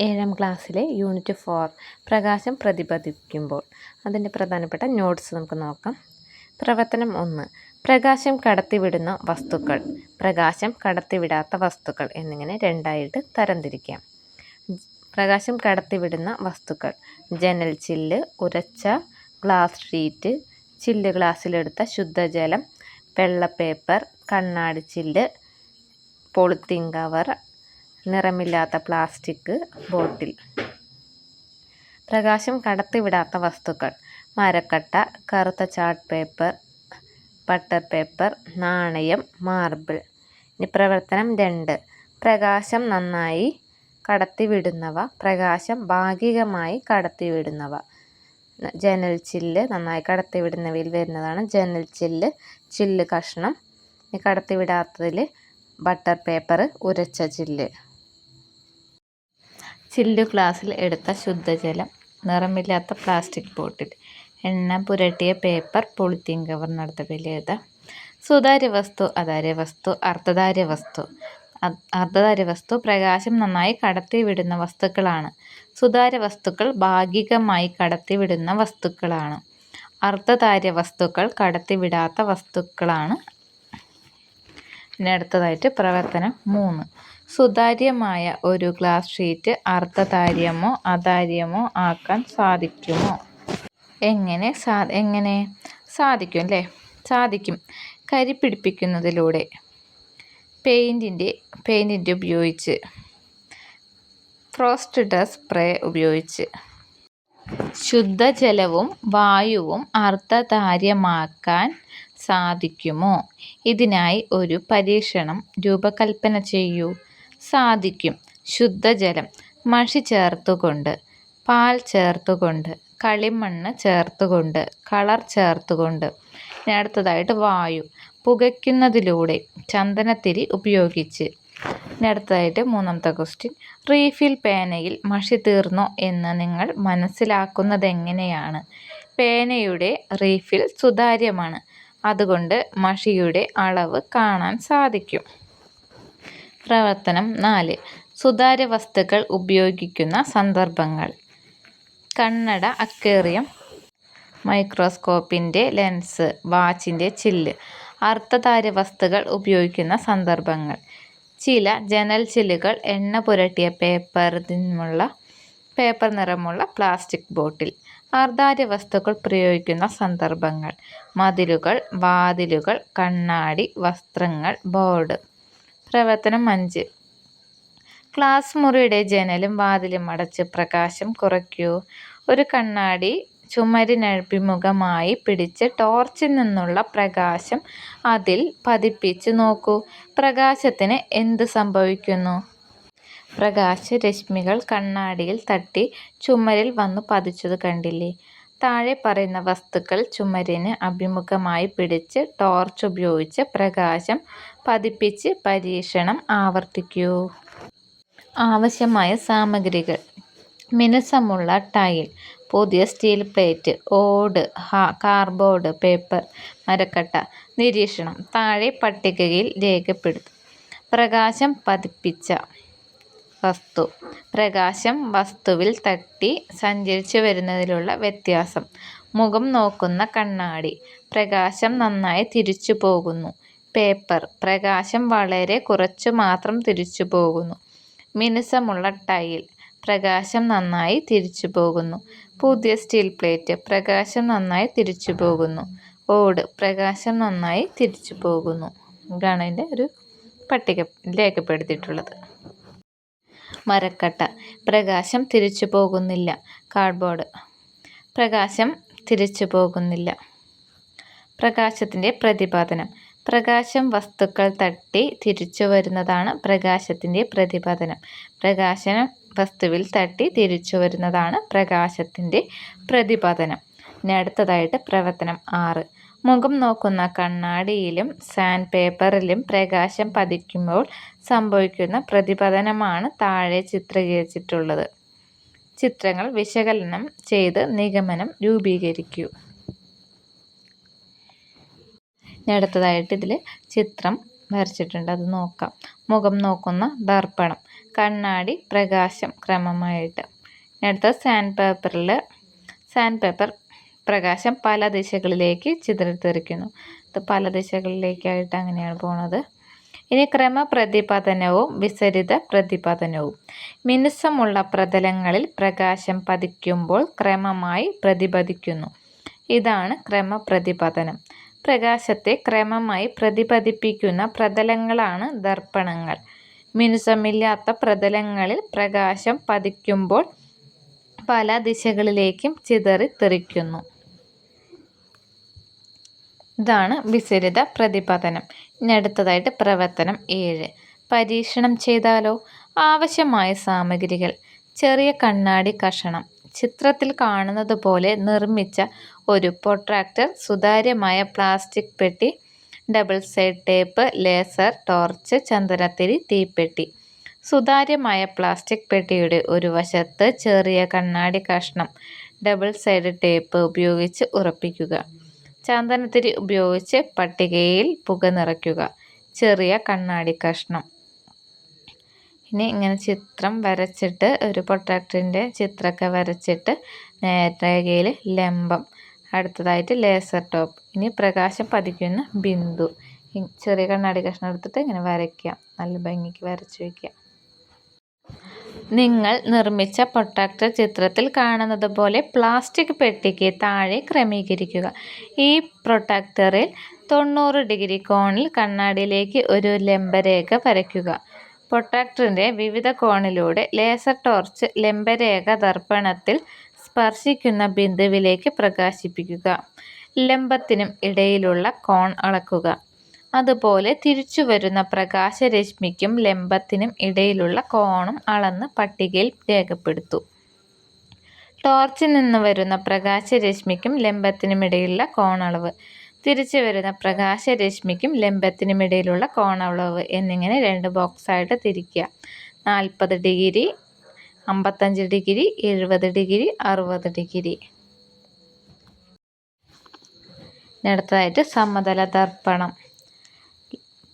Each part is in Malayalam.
ഏഴാം ക്ലാസ്സിലെ യൂണിറ്റ് ഫോർ പ്രകാശം പ്രതിപദിക്കുമ്പോൾ അതിന്റെ പ്രധാനപ്പെട്ട നോട്ട്സ് നമുക്ക് നോക്കാം. പ്രവർത്തനം ഒന്ന്. പ്രകാശം കടത്തിവിടുന്ന വസ്തുക്കൾ. പ്രകാശം കടത്തിവിടാത്ത വസ്തുക്കൾ എന്നിങ്ങനെ രണ്ടായിട്ട് തരംതിരിക്കാം. പ്രകാശം കടത്തിവിടുന്ന വസ്തുക്കൾ. ജനൽ ചില്ല് ഉരച്ച ഗ്ലാസ് ഷീറ്റ് ചില്ല് ഗ്ലാസ്സിലെടുത്ത ശുദ്ധജലം വെള്ള പേപ്പർ കണ്ണാടി ചില്ല് പോളിത്തീൻ കവർ നിറമില്ലാത്ത പ്ലാസ്റ്റിക് ബോട്ടിൽ. പ്രകാശം കടത്തിവിടാത്ത വസ്തുക്കൾ. മരക്കട്ട കറുത്ത ചാർട്ട് പേപ്പർ ബട്ടർ പേപ്പർ നാണയം മാർബിൾ ഇനി പ്രവർത്തനം രണ്ട്. പ്രകാശം നന്നായി കടത്തിവിടുന്നവ പ്രകാശം ഭാഗികമായി കടത്തിവിടുന്നവ. ജനൽ ചില്ല് നന്നായി കടത്തിവിടുന്നവയിൽ വരുന്നതാണ് ജനൽ ചില്ല് ചില്ല് കഷ്ണം. കടത്തിവിടാത്തതിൽ ബട്ടർ പേപ്പർ ഉരച്ച ചില്ല്. ചില്ലു ഗ്ലാസ്സിൽ എടുത്ത ശുദ്ധജലം നിറമില്ലാത്ത പ്ലാസ്റ്റിക് ബോട്ടിൽ എണ്ണ പുരട്ടിയ പേപ്പർ പൊളിത്തീൻ കവർ വില എഴുതാം സുതാര്യ വസ്തു അതാര്യ വസ്തു അർദ്ധധാര്യ വസ്തു അർദ്ധധാര്യ വസ്തു പ്രകാശം നന്നായി കടത്തിവിടുന്ന വസ്തുക്കളാണ്. സുതാര്യ വസ്തുക്കൾ ഭാഗികമായി കടത്തിവിടുന്ന വസ്തുക്കളാണ്. അർദ്ധധാര്യ വസ്തുക്കൾ കടത്തിവിടാത്ത വസ്തുക്കളാണ്. പിന്നെ അടുത്തതായിട്ട് പ്രവർത്തനം മൂന്ന്. സുതാര്യമായ ഒരു ഗ്ലാസ് ഷീറ്റ് അർദ്ധതാര്യമോ അതാര്യമോ ആക്കാൻ സാധിക്കുമോ? എങ്ങനെ സാ എങ്ങനെ? സാധിക്കും അല്ലേ? സാധിക്കും. കരി പിടിപ്പിക്കുന്നതിലൂടെ. പെയിന്റിന്റെ പെയിന്റിന്റെ ഉപയോഗിച്ച്. ഫ്രോസ്റ്റ് ഡസ്റ്റ് സ്പ്രേ ഉപയോഗിച്ച്. ശുദ്ധജലവും വായുവും അർദ്ധതാര്യമാക്കാൻ സാധിക്കുമോ? ഇതിനായി ഒരു പരീക്ഷണം രൂപകൽപ്പന ചെയ്യൂ. സാധിക്കും. ശുദ്ധജലം മഷി ചേർത്തുകൊണ്ട് പാൽ ചേർത്തുകൊണ്ട് കളിമണ്ണ് ചേർത്തുകൊണ്ട് കളർ ചേർത്തുകൊണ്ട്. അടുത്തതായിട്ട് വായു പുകയ്ക്കുന്നതിലൂടെ ചന്ദനത്തിരി ഉപയോഗിച്ച്. അടുത്തതായിട്ട് മൂന്നാമത്തെ ക്വസ്റ്റ്യൻ റീഫിൽ പേനയിൽ മഷി തീർന്നോ എന്ന് നിങ്ങൾ മനസ്സിലാക്കുന്നത് എങ്ങനെയാണ് പേനയുടെ റീഫിൽ സുതാര്യമാണ് അതുകൊണ്ട് മഷിയുടെ അളവ് കാണാൻ സാധിക്കും. പ്രവർത്തനം നാല്. സുതാര്യ വസ്തുക്കൾ ഉപയോഗിക്കുന്ന സന്ദർഭങ്ങൾ. കണ്ണട അക്വേറിയം മൈക്രോസ്കോപ്പിന്റെ ലെൻസ്. വാച്ചിന്റെ ചില്ല്. അർത്ഥതാര്യ വസ്തുക്കൾ ഉപയോഗിക്കുന്ന സന്ദർഭങ്ങൾ. ചില ജനൽ ചില്ലുകൾ എണ്ണ പുരട്ടിയ പേപ്പർ നിന്നുള്ള പേപ്പർ നിറമുള്ള പ്ലാസ്റ്റിക് ബോട്ടിൽ. അർദ്ധാര്യ വസ്തുക്കൾ പ്രയോഗിക്കുന്ന സന്ദർഭങ്ങൾ. മതിലുകൾ വാതിലുകൾ കണ്ണാടി വസ്ത്രങ്ങൾ ബോർഡ്. പ്രവർത്തനം അഞ്ച്. ക്ലാസ് മുറിയുടെ ജനലും വാതിലും അടച്ച് പ്രകാശം കുറയ്ക്കൂ. ഒരു കണ്ണാടി ചുമരിനഭിമുഖമായി പിടിച്ച് ടോർച്ചിൽ നിന്നുള്ള പ്രകാശം അതിൽ പതിപ്പിച്ച് നോക്കൂ. പ്രകാശത്തിന് എന്ത് സംഭവിക്കുന്നു? പ്രകാശ രശ്മികൾ കണ്ണാടിയിൽ തട്ടി ചുമരിൽ വന്നു പതിച്ചത് കണ്ടില്ലേ? താഴെ പറയുന്ന വസ്തുക്കൾ ചുമരിന് അഭിമുഖമായി പിടിച്ച് ടോർച്ച് ഉപയോഗിച്ച് പ്രകാശം പതിപ്പിച്ച് പരീക്ഷണം ആവർത്തിക്കൂ. ആവശ്യമായ സാമഗ്രികൾ. മിനുസമുള്ള ടൈൽ പുതിയ സ്റ്റീൽ പ്ലേറ്റ് ഓട് കാർബോർഡ് പേപ്പർ മരക്കട്ട. നിരീക്ഷണം. താഴെ പട്ടികയിൽ രേഖപ്പെടുത്തും. പ്രകാശം പതിപ്പിച്ച വസ്തു. പ്രകാശം വസ്തുവിൽ തട്ടി സഞ്ചരിച്ചു വരുന്നതിലുള്ള വ്യത്യാസം. മുഖം നോക്കുന്ന കണ്ണാടി. പ്രകാശം നന്നായി തിരിച്ചു പോകുന്നു. പേപ്പർ. പ്രകാശം വളരെ കുറച്ചു മാത്രം തിരിച്ചു പോകുന്നു. മിനുസമുള്ള ടൈൽ. പ്രകാശം നന്നായി തിരിച്ചു പോകുന്നു. പുതിയ സ്റ്റീൽ പ്ലേറ്റ്. പ്രകാശം നന്നായി തിരിച്ചു പോകുന്നു. ഓട്. പ്രകാശം നന്നായി തിരിച്ചു പോകുന്നു. ഇതാണ് അതിന്റെ ഒരു പട്ടിക രേഖപ്പെടുത്തിയിട്ടുള്ളത്. മരക്കട്ട. പ്രകാശം തിരിച്ചു പോകുന്നില്ല. കാർഡ്ബോർഡ്. പ്രകാശം തിരിച്ചു പോകുന്നില്ല. പ്രകാശത്തിന്റെ പ്രതിപാദനം. പ്രകാശം വസ്തുക്കൾ തട്ടി തിരിച്ചു വരുന്നതാണ് പ്രകാശത്തിന്റെ പ്രതിപതനം പ്രകാശനം വസ്തുവിൽ തട്ടി തിരിച്ചു വരുന്നതാണ് പ്രകാശത്തിന്റെ പ്രതിപതനം ഇനി അടുത്തതായിട്ട് പ്രവർത്തനം ആറ്. മുഖം നോക്കുന്ന കണ്ണാടിയിലും സാൻഡ് പേപ്പറിലും പ്രകാശം പതിക്കുമ്പോൾ സംഭവിക്കുന്ന പ്രതിപതനമാണ് താഴെ ചിത്രീകരിച്ചിട്ടുള്ളത്. ചിത്രങ്ങൾ വിശകലനം ചെയ്ത് നിഗമനം രൂപീകരിക്കൂ. ഇനി ഇതിൽ ചിത്രം വരച്ചിട്ടുണ്ട്. അത് നോക്കാം. മുഖം നോക്കുന്ന ദർപ്പണം. കണ്ണാടി പ്രകാശം ക്രമമായിട്ട്. ഇനി അടുത്ത സാൻഡ് പേപ്പറിൽ സാൻഡ് പേപ്പർ പ്രകാശം പല ദിശകളിലേക്ക് ചിതറിത്തെറിക്കുന്നു. ഇത് പല ദിശകളിലേക്കായിട്ട് അങ്ങനെയാണ് പോണത്. ഇനി ക്രമപ്രതിപതനവും വിസരിത പ്രതിപതനവും. മിനുസമുള്ള പ്രതലങ്ങളിൽ പ്രകാശം പതിക്കുമ്പോൾ ക്രമമായി പ്രതിപതിക്കുന്നു. ഇതാണ് ക്രമപ്രതിപതനം. പ്രകാശത്തെ ക്രമമായി പ്രതിപതിപ്പിക്കുന്ന പ്രതലങ്ങളാണ് ദർപ്പണങ്ങൾ. മിനുസമില്ലാത്ത പ്രതലങ്ങളിൽ പ്രകാശം പതിക്കുമ്പോൾ പല ദിശകളിലേക്കും ചിതറി തെറിക്കുന്നു. ഇതാണ് വിസരിത പ്രതിപതനം. ഇനി അടുത്തതായിട്ട് പ്രവർത്തനം ഏഴ്. പരീക്ഷണം ചെയ്താലോ? ആവശ്യമായ സാമഗ്രികൾ. ചെറിയ കണ്ണാടി കഷണം. ചിത്രത്തിൽ കാണുന്നത് പോലെ നിർമ്മിച്ച ഒരു പ്രൊട്രാക്ടർ സുതാര്യമായ പ്ലാസ്റ്റിക് പെട്ടി double side tape laser torch ചന്ദനത്തിരി തീപ്പെട്ടി. സുതാര്യമായ പ്ലാസ്റ്റിക് പെട്ടിയുടെ ഒരു വശത്ത് ചെറിയ കണ്ണാടി കഷ്ണം ഡബിൾ സൈഡ് ടേപ്പ് ഉപയോഗിച്ച് ഉറപ്പിക്കുക. ചന്ദനത്തിരി ഉപയോഗിച്ച് പട്ടികയിൽ പുക നിറയ്ക്കുക. ചെറിയ കണ്ണാടി കഷ്ണം. ഇനി ഇങ്ങനെ ചിത്രം വരച്ചിട്ട് ഒരു പൊട്ടാക്ടറിന്റെ ചിത്രമൊക്കെ വരച്ചിട്ട് നേരേഖയിൽ ലംബം അടുത്തതായിട്ട് ലേസർ ടോപ്പ് ഇനി പ്രകാശം പതിക്കുന്ന ബിന്ദു. ചെറിയ കണ്ണാടി കഷ്ണം എടുത്തിട്ട് ഇങ്ങനെ വരയ്ക്കാം. നല്ല ഭംഗിക്ക് വരച്ചു വയ്ക്കുക നിങ്ങൾ നിർമ്മിച്ച പൊട്ടാക്ടർ ചിത്രത്തിൽ കാണുന്നത് പോലെ പ്ലാസ്റ്റിക് പെട്ടിക്ക് താഴെ ക്രമീകരിക്കുക. ഈ പ്രൊട്ടക്ടറിൽ തൊണ്ണൂറ് ഡിഗ്രി കോണിൽ കണ്ണാടിയിലേക്ക് ഒരു ലംബരേഖ വരയ്ക്കുക. പ്രൊട്ടക്ടറിന്റെ വിവിധ കോണിലൂടെ ലേസർ ടോർച്ച് ലംബരേഖ ദർപ്പണത്തിൽ സ്പർശിക്കുന്ന ബിന്ദുവിലേക്ക് പ്രകാശിപ്പിക്കുക. ലംബത്തിനും ഇടയിലുള്ള കോൺ അളക്കുക. അതുപോലെ തിരിച്ചു വരുന്ന പ്രകാശരശ്മിക്കും ലംബത്തിനും ഇടയിലുള്ള കോണും അളന്ന് പട്ടികയിൽ രേഖപ്പെടുത്തു. ടോർച്ചിൽ നിന്ന് വരുന്ന പ്രകാശരശ്മിക്കും ലംബത്തിനും ഇടയിലുള്ള കോണളവ്. തിരിച്ചു വരുന്ന പ്രകാശരശ്മിക്കും ലംബത്തിനും ഇടയിലുള്ള കോണളവ് എന്നിങ്ങനെ രണ്ട് ബോക്സായിട്ട് തിരിക്കുക. നാൽപ്പത് ഡിഗ്രി അമ്പത്തഞ്ച് ഡിഗ്രി എഴുപത് ഡിഗ്രി അറുപത് ഡിഗ്രി. അടുത്തതായിട്ട് സമതല ദർപ്പണം.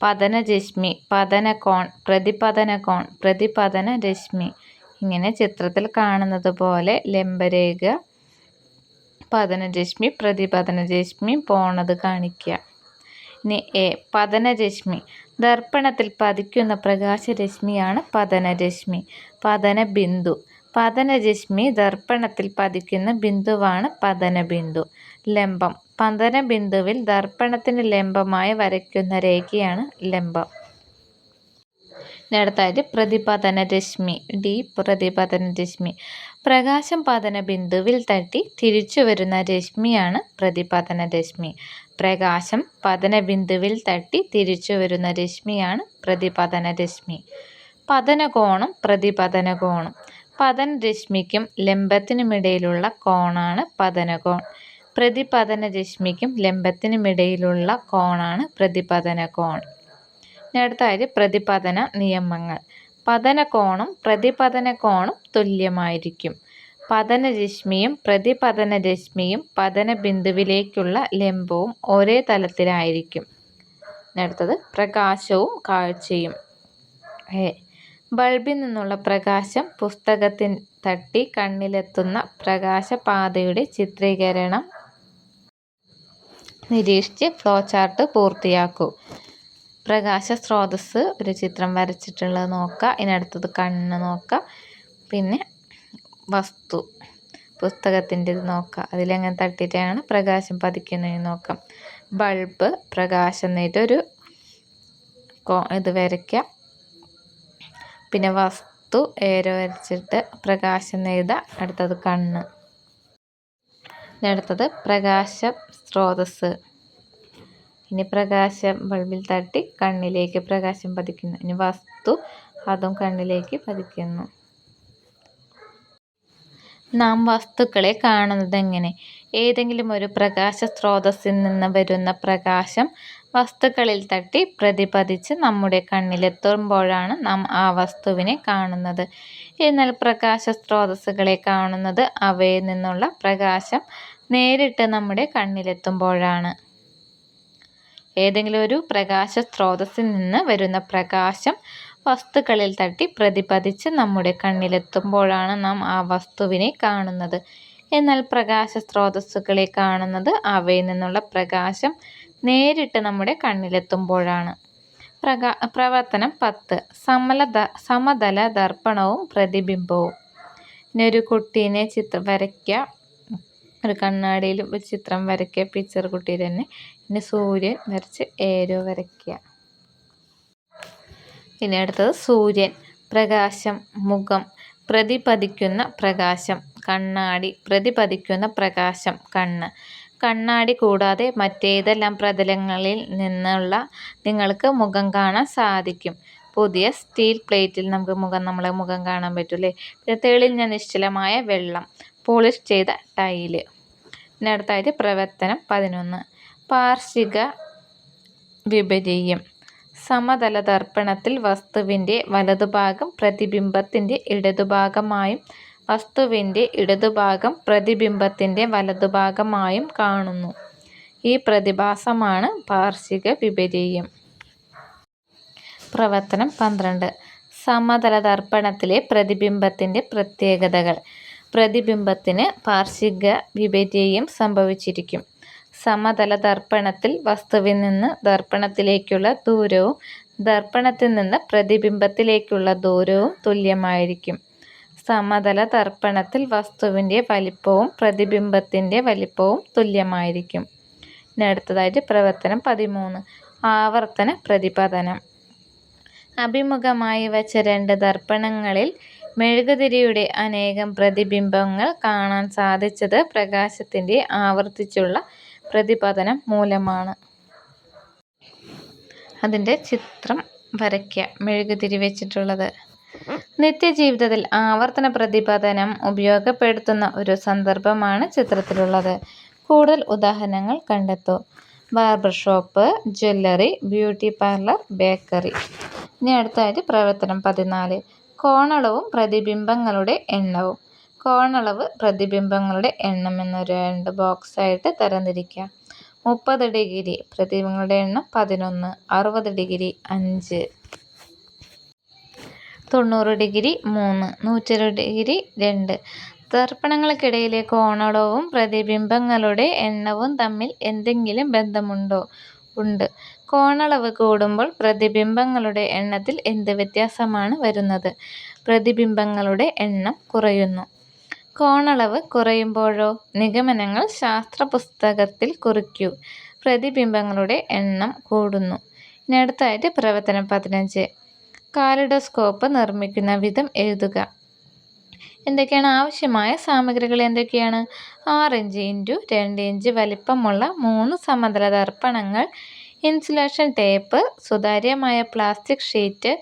പതനരശ്മി പതനകോൺ പ്രതിപതനകോൺ പ്രതിപതന രശ്മി. ഇങ്ങനെ ചിത്രത്തിൽ കാണുന്നത് പോലെ ലംബരേഖ പതനരശ്മി പ്രതിപതനരശ്മി പോണത് കാണിക്കുക ഇനി എ പതനരശ്മി. ദർപ്പണത്തിൽ പതിക്കുന്ന പ്രകാശരശ്മിയാണ് പതനരശ്മി. പതന ബിന്ദു പതനരശ്മി ദർപ്പണത്തിൽ പതിക്കുന്ന ബിന്ദുവാണ് പതനബിന്ദു. ലംബം. പതന ബിന്ദുവിൽ ദർപ്പണത്തിന് ലംബമായി വരയ്ക്കുന്ന രേഖയാണ് ലംബം. അടുത്തായിട്ട് പ്രതിപതന രശ്മി ഡി പ്രതിപതന രശ്മി പ്രകാശം പതന ബിന്ദുവിൽ തട്ടി തിരിച്ചു വരുന്ന രശ്മിയാണ് പ്രതിപതന രശ്മി പ്രകാശം പതന ബിന്ദുവിൽ തട്ടി തിരിച്ചു വരുന്ന രശ്മിയാണ് പ്രതിപതന രശ്മി പതനകോണം പ്രതിപതന കോണം പതന രശ്മിക്കും ലംബത്തിനുമിടയിലുള്ള കോണാണ് പതനകോൺ. പ്രതിപതന രശ്മിക്കും ലംബത്തിനുമിടയിലുള്ള കോണാണ് പ്രതിപതന കോൺ അടുത്തായത് പ്രതിപതന നിയമങ്ങൾ. പതനകോണും പ്രതിപതനകോണും തുല്യമായിരിക്കും. പതനരശ്മിയും പ്രതിപതനരശ്മിയും പതനബിന്ദുവിലേക്കുള്ള പതന ബിന്ദുവിലേക്കുള്ള ലംബവും ഒരേ തലത്തിലായിരിക്കും. അടുത്തത് പ്രകാശവും കാഴ്ചയും. ബൾബിൽ നിന്നുള്ള പ്രകാശം പുസ്തകത്തിൻ തട്ടി കണ്ണിലെത്തുന്ന പ്രകാശപാതയുടെ ചിത്രീകരണം. നിരീക്ഷിച്ച് ഫ്ലോ ചാർട്ട് പൂർത്തിയാക്കൂ. പ്രകാശ സ്രോതസ് ഒരു ചിത്രം വരച്ചിട്ടുള്ളത് നോക്കുക ഇതിനടുത്തത് കണ്ണ് നോക്കുക പിന്നെ വസ്തു പുസ്തകത്തിന്റെ ഇത് നോക്കുക അതിലെങ്ങനെ തട്ടിയിട്ടാണ് പ്രകാശം പതിക്കുന്നത് നോക്കാം. ബൾബ് പ്രകാശം നേരിട്ടൊരു ഇത് വരയ്ക്കാം. പിന്നെ വസ്തു ഏര വരച്ചിട്ട് പ്രകാശം നെയ്ത അടുത്തത് കണ്ണ്. അടുത്തത് പ്രകാശ സ്രോതസ് ഇനി പ്രകാശം ബൾബിൽ തട്ടി കണ്ണിലേക്ക് പ്രകാശം പതിക്കുന്നു. ഇനി വസ്തു അതും കണ്ണിലേക്ക് പതിക്കുന്നു. നാം വസ്തുക്കളെ കാണുന്നത് എങ്ങനെ ഏതെങ്കിലും ഒരു പ്രകാശ സ്രോതസ്സിൽ നിന്ന് വരുന്ന പ്രകാശം വസ്തുക്കളിൽ തട്ടി പ്രതിപതിച്ച് നമ്മുടെ കണ്ണിലെത്തുമ്പോഴാണ് നാം ആ വസ്തുവിനെ കാണുന്നത്. എന്നാൽ പ്രകാശ സ്രോതസ്സുകളെ കാണുന്നത് അവയിൽ നിന്നുള്ള പ്രകാശം നേരിട്ട് നമ്മുടെ കണ്ണിലെത്തുമ്പോഴാണ്. ഏതെങ്കിലും ഒരു പ്രകാശ സ്രോതസ്സിൽ നിന്ന് വരുന്ന പ്രകാശം വസ്തുക്കളിൽ തട്ടി പ്രതിപതിച്ച് നമ്മുടെ കണ്ണിലെത്തുമ്പോഴാണ് നാം ആ വസ്തുവിനെ കാണുന്നത്. എന്നാൽ പ്രകാശ സ്രോതസ്സുകളെ കാണുന്നത് അവയിൽ നിന്നുള്ള പ്രകാശം നേരിട്ട് നമ്മുടെ കണ്ണിലെത്തുമ്പോഴാണ്. പ്രകാ പ്രവർത്തനം പത്ത് സമതല ദർപ്പണവും പ്രതിബിംബവും. ഒരു കുട്ടീനെ ചിത്രം വരയ്ക്കുക. ഒരു കണ്ണാടിയിൽ ഒരു ചിത്രം വരയ്ക്കുക. പിക്ചർ കുട്ടി തന്നെ. പിന്നെ സൂര്യൻ വരച്ച് ഏരോ വരയ്ക്കുക. പിന്നെ അടുത്തത് സൂര്യൻ. പ്രകാശം മുഖം പ്രതിപതിക്കുന്ന പ്രകാശം കണ്ണാടി പ്രതിപതിക്കുന്ന പ്രകാശം കണ്ണ് കണ്ണാടി കൂടാതെ മറ്റേതെല്ലാം പ്രതലങ്ങളിൽ നിന്നുള്ള നിങ്ങൾക്ക് മുഖം കാണാൻ സാധിക്കും പുതിയ സ്റ്റീൽ പ്ലേറ്റിൽ നമുക്ക് മുഖം നമ്മളെ മുഖം കാണാൻ പറ്റും അല്ലേ പിന്നെ തെളിഞ്ഞ നിശ്ചലമായ വെള്ളം പോളിഷ് ചെയ്ത ടൈൽ. പിന്നെ അടുത്തായിട്ട് പ്രവർത്തനം പതിനൊന്ന്. പാർശ്വിക വിപരീയം സമതല ദർപ്പണത്തിൽ വസ്തുവിന്റെ വലതുഭാഗം പ്രതിബിംബത്തിന്റെ ഇടതുഭാഗമായും വസ്തുവിന്റെ ഇടതുഭാഗം പ്രതിബിംബത്തിന്റെ വലതുഭാഗമായും കാണുന്നു. ഈ പ്രതിഭാസമാണ് പാർശ്വിക വിപരീയം പ്രവർത്തനം പന്ത്രണ്ട്. സമതല ദർപ്പണത്തിലെ പ്രതിബിംബത്തിന്റെ പ്രത്യേകതകൾ. പ്രതിബിംബത്തിന് പാർശ്വിക വിപരീയം സംഭവിച്ചിരിക്കും. സമതല ദർപ്പണത്തിൽ വസ്തുവിൽ നിന്ന് ദർപ്പണത്തിലേക്കുള്ള ദൂരവും ദർപ്പണത്തിൽ നിന്ന് പ്രതിബിംബത്തിലേക്കുള്ള ദൂരവും തുല്യമായിരിക്കും. സമതല ദർപ്പണത്തിൽ വസ്തുവിന്റെ വലിപ്പവും പ്രതിബിംബത്തിന്റെ വലിപ്പവും തുല്യമായിരിക്കും. ഇനി അടുത്തതായിട്ട് പ്രവർത്തനം പതിമൂന്ന്. ആവർത്തന പ്രതിപതനം അഭിമുഖമായി വച്ച രണ്ട് ദർപ്പണങ്ങളിൽ മെഴുകുതിരിയുടെ അനേകം പ്രതിബിംബങ്ങൾ കാണാൻ സാധിച്ചത് പ്രകാശത്തിന്റെ ആവർത്തിച്ചുള്ള പ്രതിപതനം മൂലമാണ്. അതിന്റെ ചിത്രം വരയ്ക്കുക. മെഴുകുതിരി വെച്ചിട്ടുള്ളത്. നിത്യജീവിതത്തിൽ ആവർത്തന പ്രതിപതനം ഉപയോഗപ്പെടുത്തുന്ന ഒരു സന്ദർഭമാണ് ചിത്രത്തിലുള്ളത്. കൂടുതൽ ഉദാഹരണങ്ങൾ കണ്ടെത്തൂ. Barber shop, jewellery, beauty parlour, bakery. ഇനി അടുത്തതായിട്ട് പ്രവർത്തനം പതിനാല്. കോണളവും പ്രതിബിംബങ്ങളുടെ എണ്ണവും. കോണളവ് പ്രതിബിംബങ്ങളുടെ എണ്ണം എന്ന രണ്ട് ബോക്സായിട്ട് തരംതിരിക്കാം. മുപ്പത് ഡിഗ്രി പ്രതിബിംബങ്ങളുടെ എണ്ണം പതിനൊന്ന്. അറുപത് ഡിഗ്രി അഞ്ച്. തൊണ്ണൂറ് ഡിഗ്രി മൂന്ന്. നൂറ്റിയിരുപത് ഡിഗ്രി രണ്ട്. ദർപ്പണങ്ങൾക്കിടയിലെ കോണളവും പ്രതിബിംബങ്ങളുടെ എണ്ണവും തമ്മിൽ എന്തെങ്കിലും ബന്ധമുണ്ടോ? ഉണ്ട്. കോണളവ് കൂടുമ്പോൾ പ്രതിബിംബങ്ങളുടെ എണ്ണത്തിൽ എന്ത് വ്യത്യാസമാണ് വരുന്നത്? പ്രതിബിംബങ്ങളുടെ എണ്ണം കുറയുന്നു. കോണളവ് കുറയുമ്പോഴോ? നിഗമനങ്ങൾ ശാസ്ത്ര പുസ്തകത്തിൽ കുറിക്കൂ. പ്രതിബിംബങ്ങളുടെ എണ്ണം കൂടുന്നു. ഇനി അടുത്തായിട്ട് പ്രവർത്തനം പതിനഞ്ച്. കാലിഡോസ്കോപ്പ് നിർമ്മിക്കുന്ന വിധം എഴുതുക. എന്തൊക്കെയാണ് ആവശ്യമായ സാമഗ്രികൾ എന്തൊക്കെയാണ്? ആറ് ഇഞ്ച് ഇന്റു രണ്ട് ഇഞ്ച് വലിപ്പമുള്ള മൂന്ന് സമതല ദർപ്പണങ്ങൾ ഇൻസുലേഷൻ ടേപ്പ് സുതാര്യമായ പ്ലാസ്റ്റിക് ഷീറ്റ്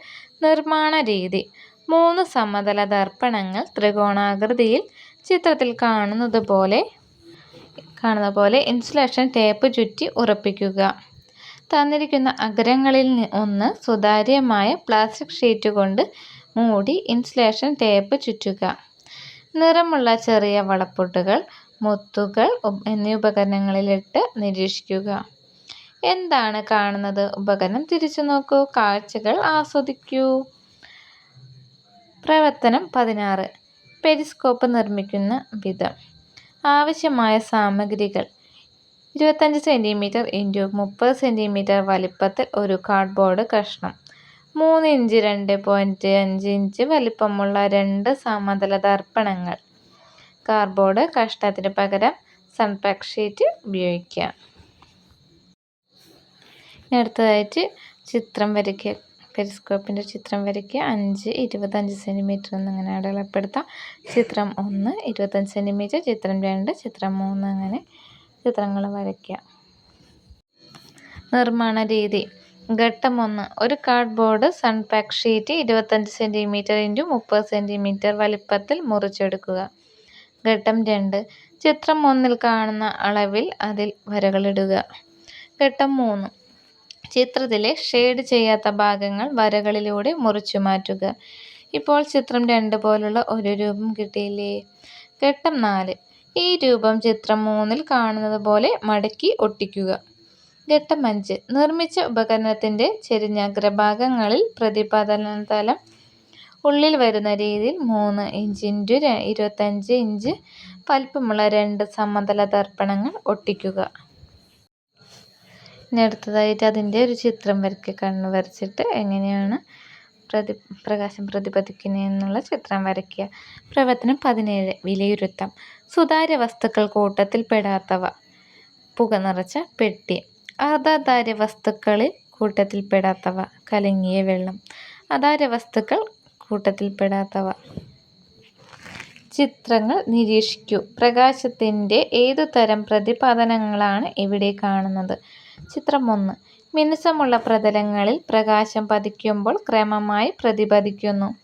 നിർമ്മാണ രീതി മൂന്ന് സമതല ദർപ്പണങ്ങൾ ത്രികോണാകൃതിയിൽ ചിത്രത്തിൽ കാണുന്നത് പോലെ കാണുന്ന പോലെ ഇൻസുലേഷൻ ടേപ്പ് ചുറ്റി ഉറപ്പിക്കുക. തന്നിരിക്കുന്ന അഗ്രങ്ങളിൽ ഒന്ന് സുതാര്യമായ പ്ലാസ്റ്റിക് ഷീറ്റ് കൊണ്ട് മൂടി ഇൻസുലേഷൻ ടേപ്പ് ചുറ്റുക. നിറമുള്ള ചെറിയ വളപ്പൊട്ടുകൾ മുത്തുകൾ എന്നീ ഉപകരണങ്ങളിലിട്ട് നിരീക്ഷിക്കുക. എന്താണ് കാണുന്നത്? ഉപകരണം തിരിച്ചു നോക്കൂ. കാഴ്ചകൾ ആസ്വദിക്കൂ. പ്രവർത്തനം പതിനാറ്. പെരിസ്കോപ്പ് നിർമ്മിക്കുന്ന വിധം. ആവശ്യമായ സാമഗ്രികൾ. ഇരുപത്തഞ്ച് സെന്റിമീറ്റർ ഇന്റു മുപ്പത് സെന്റിമീറ്റർ വലിപ്പത്തിൽ ഒരു കാർഡ്ബോർഡ് കഷ്ണം. മൂന്ന് ഇഞ്ച് രണ്ട് പോയിന്റ് അഞ്ച് ഇഞ്ച് വലിപ്പമുള്ള രണ്ട് സമതല ദർപ്പണങ്ങൾ കാർഡ്ബോർഡ് കഷ്ണത്തിന് പകരം സൺപാക്ക് ഷീറ്റ് ഉപയോഗിക്കാം. ഇനി അടുത്തതായിട്ട് ചിത്രം വരയ്ക്കുക. പെരിസ്കോപ്പിന്റെ ചിത്രം വരയ്ക്കുക. അഞ്ച് ഇരുപത്തഞ്ച് സെന്റിമീറ്റർ എന്നിങ്ങനെ അടയാളപ്പെടുത്താം. ചിത്രം ഒന്ന് ഇരുപത്തഞ്ച് സെന്റിമീറ്റർ. ചിത്രം രണ്ട് ചിത്രം മൂന്ന് അങ്ങനെ ചിത്രങ്ങൾ വരയ്ക്കുക. നിർമ്മാണ രീതി. ഘട്ടം ഒന്ന് ഒരു കാർഡ്ബോർഡ് സൺപാക്ക് ഷീറ്റ് ഇരുപത്തഞ്ച് സെന്റിമീറ്റർ ഇന്റു മുപ്പത് സെന്റിമീറ്റർ വലിപ്പത്തിൽ മുറിച്ചെടുക്കുക. ഘട്ടം രണ്ട് ചിത്രം ഒന്നിൽ കാണുന്ന അളവിൽ അതിൽ വരകളിടുക ഘട്ടം മൂന്ന് ചിത്രത്തിലെ ഷെയ്ഡ് ചെയ്യാത്ത ഭാഗങ്ങൾ വരകളിലൂടെ മുറിച്ചു മാറ്റുക. ഇപ്പോൾ ചിത്രം രണ്ട് പോലുള്ള ഒരു രൂപം കിട്ടിയില്ലേ? ഘട്ടം നാല്. ഈ രൂപം ചിത്രം മൂന്നിൽ കാണുന്നത് പോലെ മടക്കി ഒട്ടിക്കുക. ഘട്ടം അഞ്ച്. നിർമ്മിച്ച ഉപകരണത്തിന്റെ ചെരിഞ്ഞ അഗ്രഭാഗങ്ങളിൽ പ്രതിപാദന തലം ഉള്ളിൽ വരുന്ന രീതിയിൽ മൂന്ന് ഇഞ്ച് ഇന്റു ഇരുപത്തഞ്ച് ഇഞ്ച് വലിപ്പമുള്ള രണ്ട് സമതല ദർപ്പണങ്ങൾ ഒട്ടിക്കുക. ഇനി അടുത്തതായിട്ട് അതിന്റെ ഒരു ചിത്രം വരയ്ക്കുക. കണ്ണ് വരച്ചിട്ട് എങ്ങനെയാണ് പ്രതി പ്രകാശം പ്രതിപതിക്കുന്നത് എന്നുള്ള ചിത്രം വരയ്ക്കുക. പ്രവർത്തനം പതിനേഴ് വിലയിരുത്താം. സുതാര്യ വസ്തുക്കൾ കൂട്ടത്തിൽ പെടാത്തവ. പുക നിറച്ച പെട്ടി. അർദ്ധധാര്യ വസ്തുക്കളിൽ കൂട്ടത്തിൽ പെടാത്തവ. കലങ്ങിയ വെള്ളം. അതാര്യ വസ്തുക്കൾ കൂട്ടത്തിൽ പെടാത്തവ. ചിത്രങ്ങൾ നിരീക്ഷിക്കൂ. പ്രകാശത്തിന്റെ ഏതു തരം പ്രതിപാദനങ്ങളാണ് ഇവിടെ കാണുന്നത്? ചിത്രം ഒന്ന്. മിനുസമുള്ള പ്രതലങ്ങളിൽ പ്രകാശം പതിക്കുമ്പോൾ ക്രമമായി പ്രതിപതിക്കുന്നു.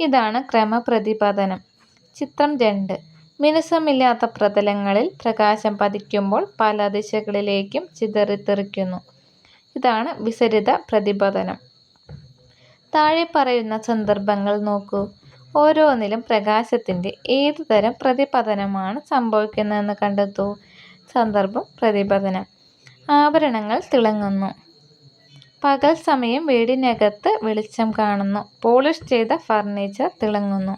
ഇതാണ് ക്രമപ്രതിപതനം. ചിത്രം രണ്ട്. മിനുസമില്ലാത്ത പ്രതലങ്ങളിൽ പ്രകാശം പതിക്കുമ്പോൾ പല ദിശകളിലേക്കും ചിതറിത്തെറിക്കുന്നു. ഇതാണ് വിസരിത പ്രതിപതനം. താഴെ പറയുന്ന സന്ദർഭങ്ങൾ നോക്കൂ. ഓരോന്നിലും പ്രകാശത്തിന്റെ ഏതുതരം പ്രതിപതനമാണ് സംഭവിക്കുന്നതെന്ന് കണ്ടെത്തൂ. സന്ദർഭം പ്രതിപതനം. ആഭരണങ്ങൾ തിളങ്ങുന്നു. പകൽ സമയം വീടിനകത്ത് വെളിച്ചം കാണുന്നു. പോളിഷ് ചെയ്ത ഫർണിച്ചർ തിളങ്ങുന്നു.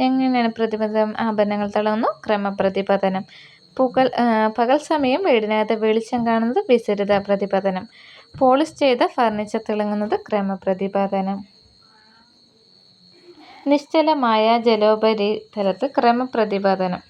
എങ്ങനെയാണ് പ്രതിപതനം? ആഭരണങ്ങൾ തിളങ്ങുന്നു. ക്രമപ്രതിപതനം. പുകൽ പകൽ സമയം വീടിനകത്ത് വെളിച്ചം കാണുന്നത് വിസരിത പ്രതിപതനം. പോളിഷ് ചെയ്ത ഫർണിച്ചർ തിളങ്ങുന്നത് ക്രമപ്രതിപതനം. നിശ്ചലമായ ജലോപരിതലത്ത് ക്രമപ്രതിപതനം.